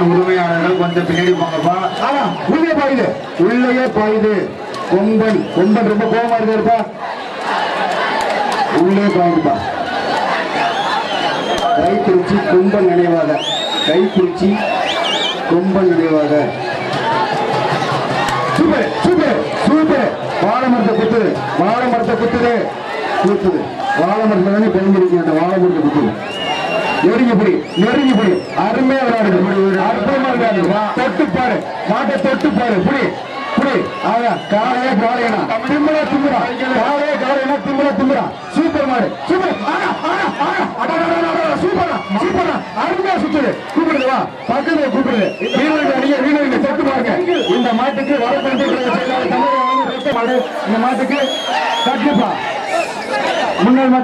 உரிமையாளர்கள் கொஞ்சம் பின்னாடி போங்கப்பா. ஆனா உள்ளே பாயுது உள்ளேயே பாயுது கொம்பன் கொம்பன் ரொம்ப கோபமா இருக்காருப்பா. உள்ளே பாயுதுப்பா கைக்குறிச்சி கொம்பன் நினைவாக. கைக்குறிச்சி கொம்பன் நினைவாக. Super super super. வாழை மரத்தை குத்துது வாழை மரத்தை குத்துது. குத்துது. வாழை மரத்துல தானே பிறந்திருக்கீங்க அந்த நெருங்கி பிடி நெருங்கி பிடி அருமையா விளையாடுது அற்புதமா விளையாடுது தொட்டு பாரு. மாட்டை தொட்டு பாரு. புடி புடி ஆயா காலையே காலையனா திமுறா திமுறா காலையே காலையனா திமுறா திமுறா சூப்பர் மாடு. சூப்பர். ஆனா ஆனா ஆனா. அடடடடடட, சூப்பரா சூப்பரா அருமையா சுத்துது. கூப்பிடுது வா. பக்கத்துல கூப்பிடுது. வீரர்கள் அடிக்க வீரர்கள் தொட்டு பாருங்க. இந்த மாட்டுக்கு வரப்பட்டு தமிழக மாடு இந்த மாட்டுக்கு கண்டிப்பா. முன்னாள் மக்கள்